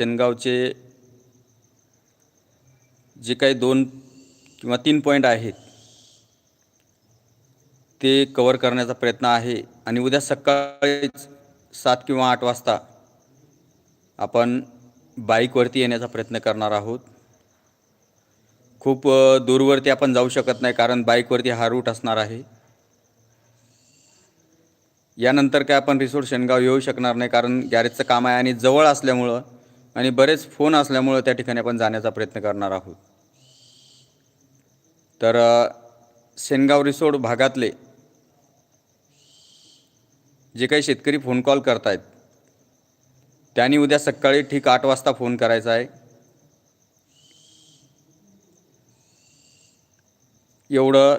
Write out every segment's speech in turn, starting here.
शेनगावचे जे काही दोन किंवा तीन पॉईंट आहेत ते कवर करण्याचा प्रयत्न आहे. आणि उद्या सकाळीच सात किंवा आठ वाजता आपण बाईकवरती येण्याचा प्रयत्न करणार आहोत. खूप दूरवरती आपण जाऊ शकत नाही कारण बाईकवरती हा रूट असणार आहे. यानंतर काय आपण रिसोड शेनगाव येऊ शकणार नाही कारण गॅरेजचं काम आहे आणि जवळ असल्यामुळं आणि बरेच फोन असल्यामुळं त्या ठिकाणी आपण जाण्याचा प्रयत्न करणार आहोत. तर सेनगाव रिसोड भागातले जे काही शेतकरी फोन कॉल करतायत त्यांनी उद्या सकाळी ठीक आठ वाजता फोन करायचा आहे. एवढं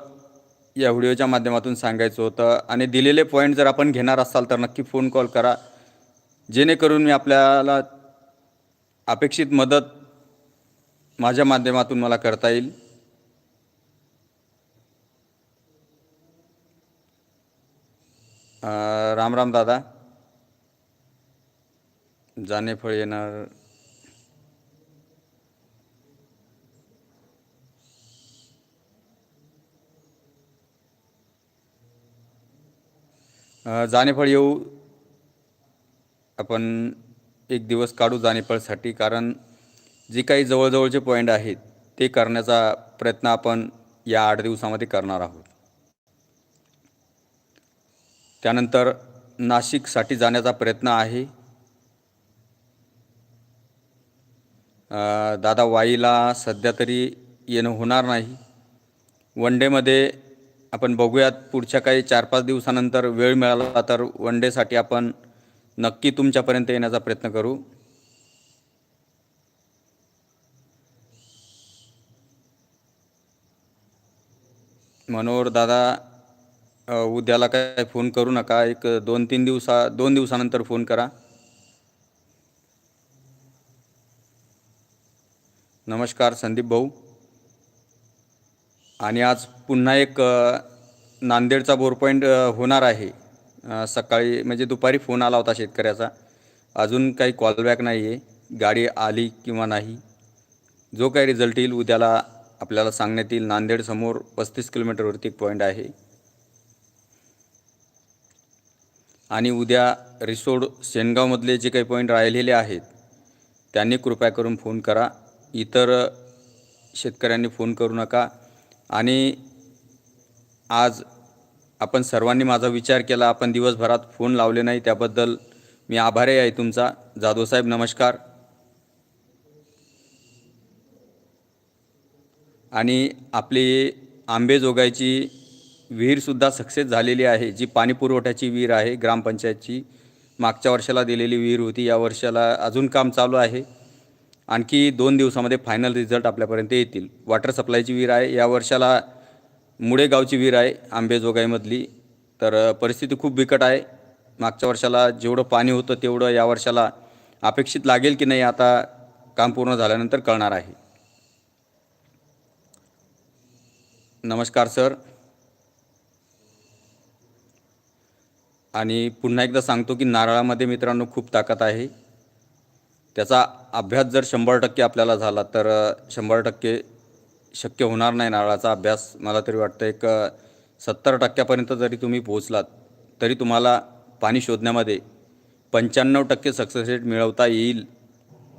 या व्हिडिओच्या माध्यमातून सांगायचं होतं आणि दिलेले पॉईंट जर आपण घेणार असाल तर नक्की फोन कॉल करा. जेणेकरून मी आपल्याला अपेक्षित मदत माझ्या माध्यमातून मला करता येईल. राम राम दादा. जानेफळ येणार. अ, जानेफळ येऊ. आपण एक दिवस काढू जाणेपळसाठी कारण जे काही जवळजवळचे पॉईंट आहेत ते करण्याचा प्रयत्न आपण या आठ दिवसामध्ये करणार आहोत. त्यानंतर नाशिकसाठी जाण्याचा प्रयत्न आहे. दादा वाईला सध्या तरी येणं होणार नाही. वन डेमध्ये आपण बघूयात पुढच्या काही चार पाच दिवसानंतर वेळ मिळाला तर वन डेसाठी आपण नक्की तुमच्यापर्यंत येण्याचा प्रयत्न करू. मनोहर दादा उद्याला काय फोन करू नका. एक दोन तीन दिवसा दोन दिवसानंतर फोन करा. नमस्कार संदीप भाऊ. आणि आज पुन्हा एक नांदेडचा बोर पॉईंट होणार आहे. सकाळी म्हणजे दुपारी फोन आला होता शेतकऱ्याचा. अजून काही कॉलबॅक नाही आहे गाडी आली किंवा नाही. जो काही रिझल्ट येईल उद्याला आपल्याला सांगण्यात येईल. नांदेडसमोर पस्तीस किलोमीटरवरती एक पॉईंट आहे. आणि उद्या रिसोड सेनगावमधले जे काही पॉईंट राहिलेले आहेत त्यांनी कृपया करून फोन करा. इतर शेतकऱ्यांनी फोन करू नका. आणि आज आपण सर्वांनी माझा विचार केला. आपण दिवसभरात फोन लावले नाही. त्याबद्दल मी आभारी आहे तुमचा. जाधवसाहेब नमस्कार. आणि आपली आंबेजोगाईची विहीरसुद्धा सक्सेस झालेली आहे. जी पाणी पुरवठ्याची विहीर आहे. ग्रामपंचायतची मागच्या वर्षाला दिलेली विहीर होती. या वर्षाला अजून काम चालू आहे. आणखी दोन दिवसामध्ये फायनल रिझल्ट आपल्यापर्यंत येतील. वॉटर सप्लायची विहीर आहे. या वर्षाला मुळेगावची विहीर आहे आंबेजोगाईमधली. तर परिस्थिती खूप बिकट आहे. मागच्या वर्षाला जेवढं पाणी होतं तेवढं या वर्षाला अपेक्षित लागेल की नाही आता काम पूर्ण झाल्यानंतर कळणार आहे. नमस्कार सर. आणि पुन्हा एकदा सांगतो की नारळामध्ये मित्रांनो खूप ताकद आहे. त्याचा अभ्यास जर शंभर टक्के आपल्याला झाला तर शंभर टक्के शक्य होणार नाही नारळाचा अभ्यास. मला तरी वाटतं एक सत्तर टक्क्यापर्यंत जरी तुम्ही पोहोचलात तरी तुम्हाला पाणी शोधण्यामध्ये पंच्याण्णव टक्के सक्सेस रेट मिळवता येईल.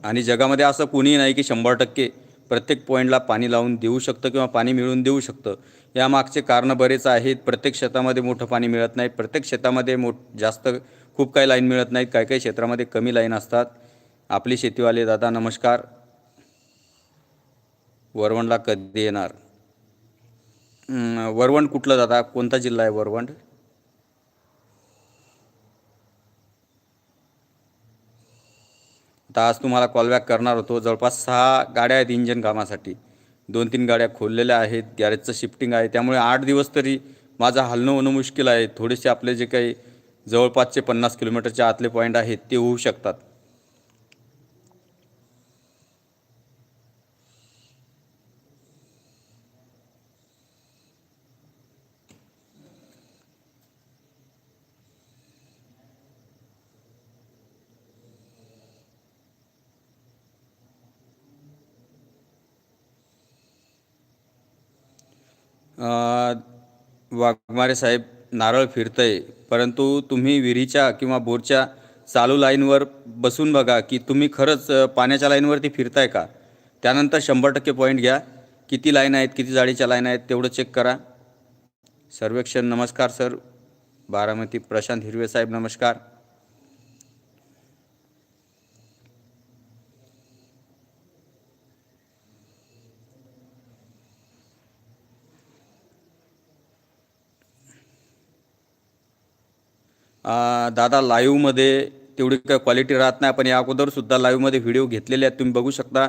आणि जगामध्ये असं कुणीही नाही की शंभर टक्के प्रत्येक पॉईंटला पाणी लावून देऊ शकतं किंवा पाणी मिळवून देऊ शकतं. यामागचे कारणं बरेच आहेत. प्रत्येक शेतामध्ये मोठं पाणी मिळत नाही. प्रत्येक शेतामध्ये मोठ जास्त खूप काही लाईन मिळत नाहीत. काही काही क्षेत्रामध्ये कमी लाईन असतात. आपली शेतीवाले दादा नमस्कार. वरवणला कधी येणार? वरवण कुठलं दादा? कोणता जिल्हा आहे वरवण? आता आज तुम्हाला कॉलबॅक करणार होतो. जवळपास सहा गाड्या आहेत इंजन कामासाठी. दोन तीन गाड्या खोललेल्या आहेत. गॅरेजचं शिफ्टिंग आहे. त्यामुळे आठ दिवस तरी माझं हलणं होणं मुश्किल आहे. थोडेसे आपले जे काही जवळपासचे पन्नास किलोमीटरच्या आतले पॉईंट आहेत ते होऊ शकतात. वाघमारे साहेब नारळ फिरतंय परंतु तुम्ही विहिरीच्या किंवा बोरच्या चालू लाईनवर बसून बघा की तुम्ही खरंच पाण्याच्या लाईनवरती फिरताय का? त्यानंतर शंभर टक्के पॉईंट घ्या. किती लाईन आहेत किती जाळीच्या लाईन आहेत तेवढं चेक करा. सर्वेक्षण नमस्कार सर बारामती प्रशांत हिरवे साहेब नमस्कार. दादा लाईव्हमध्ये तेवढी काय क्वालिटी राहत नाही. पण या अगोदरसुद्धा लाईव्हमध्ये व्हिडिओ घेतलेले आहेत. तुम्ही बघू शकता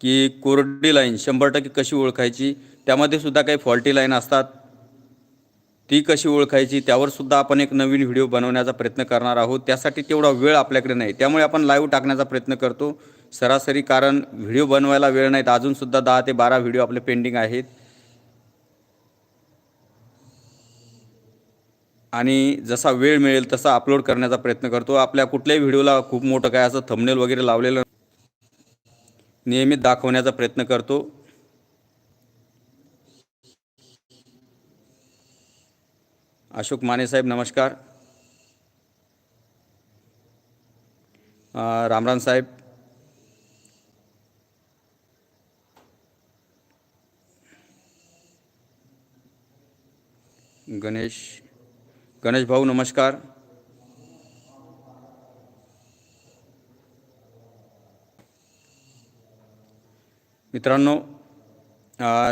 की कोरडी लाईन शंभर टक्के कशी ओळखायची त्यामध्ये सुद्धा काही फॉल्टी लाईन असतात. ती कशी ओळखायची त्यावर सुद्धा आपण एक नवीन व्हिडिओ बनवण्याचा प्रयत्न करणार आहोत. त्यासाठी तेवढा वेळ आपल्याकडे नाही. त्यामुळे आपण लाईव्ह टाकण्याचा प्रयत्न करतो. सरासरी कारण व्हिडिओ बनवायला वेळ नाहीत. अजूनसुद्धा दहा ते बारा व्हिडिओ आपले पेंडिंग आहेत. आणि जसा वेळ मिळेल तसा अपलोड करण्याचा प्रयत्न करतो. आपल्या कुठल्याही व्हिडिओला खूप मोठं काय असं थंबनेल वगैरे लावलेलं नियमित दाखवण्याचा प्रयत्न करतो. अशोक माने साहेब नमस्कार. रामराम साहेब. गणेश. गणेश भाऊ नमस्कार. मित्रांनो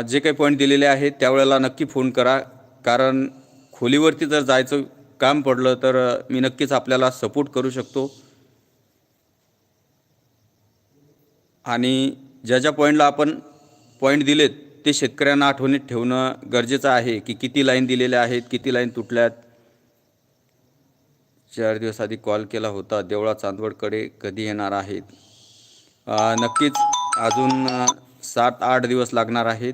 जे काही पॉईंट दिलेले आहेत त्यावेळेला नक्की फोन करा. कारण खोलीवरती जर जायचं काम पडलं तर मी नक्कीच आपल्याला सपोर्ट करू शकतो. आणि ज्या ज्या पॉईंटला आपण पॉईंट दिलेत ते शेतकऱ्यांना आठवणीत ठेवणं गरजेचं आहे की किती लाईन दिलेल्या आहेत किती लाईन तुटल्यात. चार दिवस आधी कॉल केला होता. देवळा चांदवडकडे कधी येणार आहेत? नक्कीच अजून सात आठ दिवस लागणार आहेत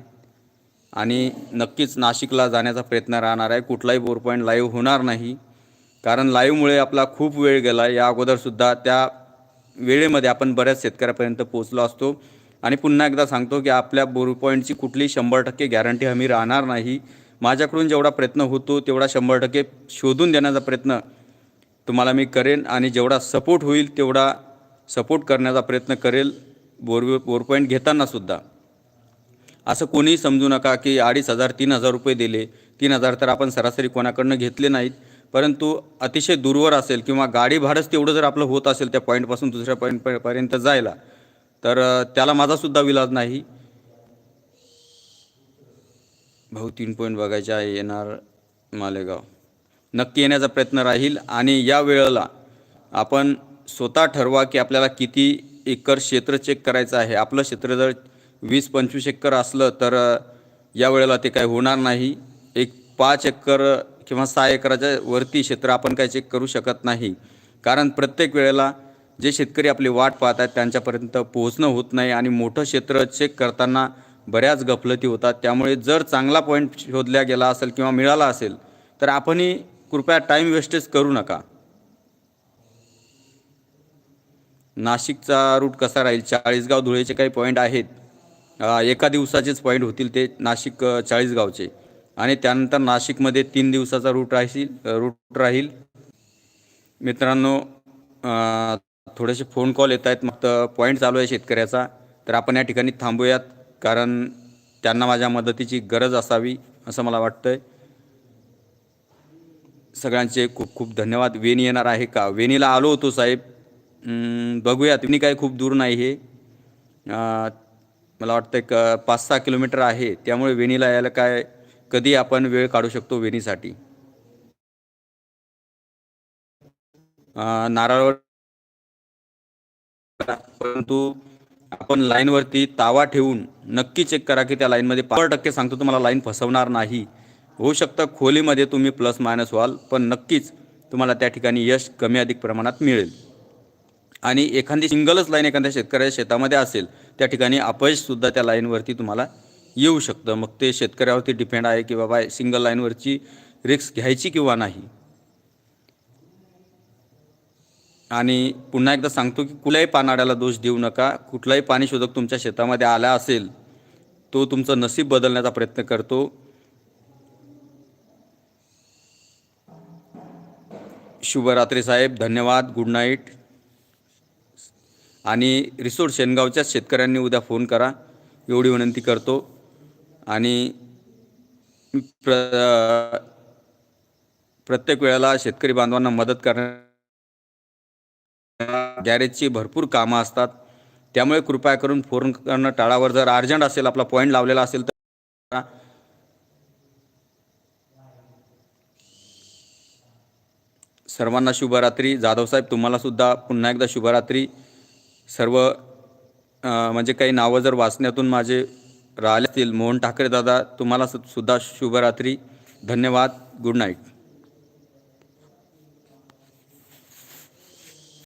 आणि नक्कीच नाशिकला जाण्याचा प्रयत्न राहणार आहे. कुठलाही बोर पॉईंट लाईव्ह होणार नाही. कारण लाईव्हमुळे आपला खूप वेळ गेला या अगोदरसुद्धा त्या वेळेमध्ये आपण बऱ्याच शेतकऱ्यापर्यंत पोचलो असतो. आणि पुन्हा एकदा सांगतो की आपल्या बोर पॉईंटची कुठली शंभर टक्के गॅरंटी हमी राहणार नाही. माझ्याकडून जेवढा प्रयत्न होतो तेवढा शंभर टक्के शोधून देण्याचा प्रयत्न तुम्हाला मी करेन आणि जेवढा सपोर्ट होईल तेवढा सपोर्ट करण्याचा प्रयत्न करेल बोर बोर पॉईंट घेतानासुद्धा असं कोणीही समजू नका की अडीच हजार तीन हजार रुपये दिले. तीन हजार तर आपण सरासरी कोणाकडनं घेतले नाहीत. परंतु अतिशय दूरवर असेल किंवा गाडी भाडंच तेवढं जर आपलं होत असेल त्या पॉईंटपासून दुसऱ्या पॉईंटपर्यंत जायला तर त्याला माझासुद्धा विलाज नाही. भाऊ तीन पॉईंट बघायचे आहे येणार मालेगाव. नक्की येण्याचा प्रयत्न राहील आणि या वेळेला आपण स्वतः ठरवा की आपल्याला किती एकर क्षेत्र चेक करायचं आहे. आपलं क्षेत्र जर वीस पंचवीस एकर असलं तर या वेळेला ते काही होणार नाही. एक पाच एकर किंवा सहा एकराच्या वरती क्षेत्र आपण काही चेक करू शकत नाही. कारण प्रत्येक वेळेला जे शेतकरी आपली वाट पाहत आहेत त्यांच्यापर्यंत पोहोचणं होत नाही आणि मोठं क्षेत्र चेक करताना बऱ्याच गफलती होतात. त्यामुळे जर चांगला पॉईंट शोधला गेला असेल किंवा मिळाला असेल तर आपणही कृपया टाईम वेस्टेज करू नका. नाशिकचा रूट कसा राहील? चाळीसगाव धुळेचे काही पॉईंट आहेत. एका दिवसाचेच पॉईंट होतील ते नाशिक चाळीसगावचे. आणि त्यानंतर नाशिकमध्ये तीन दिवसाचा रूट राहील रूट राहील. मित्रांनो थोडेसे फोन कॉल येत आहेत. मग पॉईंट चालू आहे शेतकऱ्याचा. तर आपण या ठिकाणी थांबूयात कारण त्यांना माझ्या मदतीची गरज असावी असं मला वाटतं आहे सगळ्यांचे खूप खूप धन्यवाद. वेणी येणार आहे का? वेणीला आलो होतो साहेब. बघूया. बघूयात काय खूप दूर नाही हे. मला वाटतं एक पाच सहा किलोमीटर आहे. त्यामुळे वेणीला यायला काय कधी आपण वेळ काढू शकतो वेणीसाठी? नारळ नारळवर परंतु आपण लाईनवरती तावा ठेवून नक्की चेक करा की त्या लाईनमध्ये पाच टक्के सांगतो तुम्हाला लाईन फसवणार नाही. होऊ शकतं. खोलीमध्ये तुम्ही प्लस मायनस व्हाल पण नक्कीच तुम्हाला त्या ठिकाणी यश कमी अधिक प्रमाणात मिळेल. आणि एखादी सिंगलच लाईन एखाद्या शेतकऱ्याच्या शेतामध्ये असेल त्या ठिकाणी अपयशसुद्धा त्या लाईनवरती तुम्हाला येऊ शकतं. मग ते शेतकऱ्यावरती डिपेंड आहे की बाबा सिंगल लाईनवरची रिस्क घ्यायची किंवा नाही. आणि पुन्हा एकदा सांगतो की कुठल्याही पानाड्याला दोष देऊ नका. कुठलाही पाणी शोधक तुमच्या शेतामध्ये आला असेल तो तुमचं नशीब बदलण्याचा प्रयत्न करतो. शुभरात्री साहेब धन्यवाद गुड नाईट आणि रिसोड शेनगावच्या शेतकऱ्यांनी उद्या फोन करा. एवढी विनंती करतो. आणि प्र प्रत्येक वेळेला शेतकरी बांधवांना मदत करण्या गॅरेजची भरपूर कामं असतात. त्यामुळे कृपया करून फोन करणं टाळावर. जर अर्जंट असेल आपला पॉईंट लावलेला असेल तर सर्वांना शुभरात्री. जाधवसाहेब तुम्हालासुद्धा पुन्हा एकदा शुभरात्री. सर्व म्हणजे काही नावं जर वाचण्यातून माझे राहिले असतील मोहन ठाकरे दादा तुम्हाला सुद्धा शुभरात्री. धन्यवाद. Good night.